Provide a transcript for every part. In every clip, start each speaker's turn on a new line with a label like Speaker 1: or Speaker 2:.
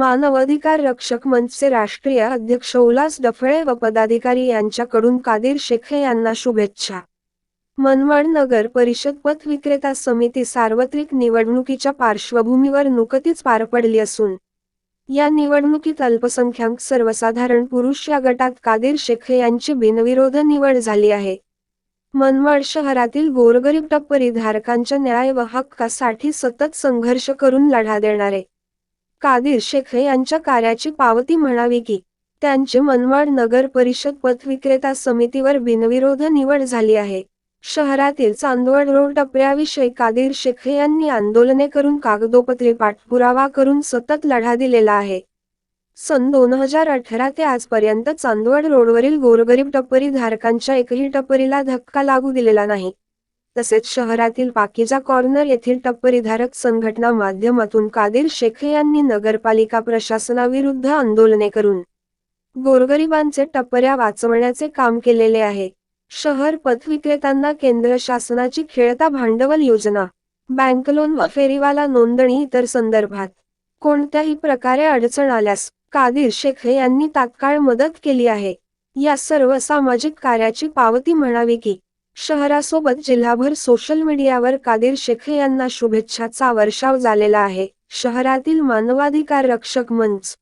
Speaker 1: मानवाधिकार रक्षक मंचचे राष्ट्रीय अध्यक्ष उल्हास डफळे व पदाधिकारी यांच्याकडून कादिर शेखे यांना शुभेच्छा. मनमाड नगर परिषद पथ विक्रेता समिती सार्वत्रिक निवडणुकीच्या पार्श्वभूमीवर नुकतीच पार पडली असून या निवडणुकीत अल्पसंख्याक सर्वसाधारण पुरुष या गटात कादिर शेखे यांची बिनविरोध निवड झाली आहे. मनमाड शहरातील गोरगरीब टप्परी धारकांच्या न्याय व हक्कासाठी सतत संघर्ष करून लढा देणारे कादिर शेख यांच्या कार्याची पावती म्हणावी की त्यांचे मनमाड नगर परिषद पथविक्रेता समितीवर बिनविरोध निवड झाली आहे. शहरातील चांदवड रोड टप्प्याविषयी कादिर शेख यांनी आंदोलने करून कागदोपत्री पाठपुरावा करून सतत लढा दिलेला आहे. सन दोन हजार अठरा ते आजपर्यंत चांदवड रोडवरील गोरगरीब टप्परी धारकांच्या एकही टप्परीला धक्का लागू दिलेला नाही. तसेच शहरातील पाकिजा कॉर्नर येथील टप्परीधारक संघटना माध्यमातून कादिर शेख यांनी नगरपालिका प्रशासनाविरुद्ध आंदोलने करून गोरगरिबांचे टप्पऱ्या वाचवण्याचे काम केलेले आहे. शहर पथविक्रेत्यांना केंद्र शासनाची खेळता भांडवल योजना बँक लोन व फेरीवाला नोंदणी इतर संदर्भात कोणत्याही प्रकारे अडचण आल्यास कादिर शेखे यांनी तात्काळ मदत केली आहे. या सर्व सामाजिक कार्याची पावती म्हणावी की शहरासोबत जिल्हाभर सोशल मीडियावर कादिर शेखे यांना शुभेच्छाचा वर्षाव झालेला आहे. शहरातील मानवाधिकार रक्षक मंच.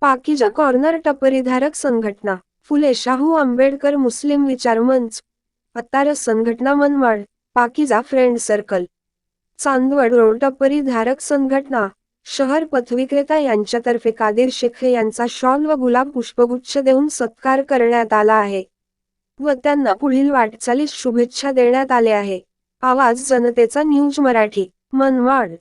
Speaker 1: पाकिजा कॉर्नर टपरीधारक संघटना. फुले शाहू आंबेडकर मुस्लिम विचार मंच. अत्तार संघटना Manmad. Pakeeza friend circle Chandwad road टपरीधारक संघटना. शहर पथविक्रेता यांच्यातर्फे कादिर शेखे यांचा शॉल व गुलाब पुष्पगुच्छ देऊन सत्कार करण्यात आला आहे. व त्यांना पुढील वाटचालीस शुभेच्छा देण्यात आले आहे आवाज जनतेचा न्यूज मराठी मनमाड.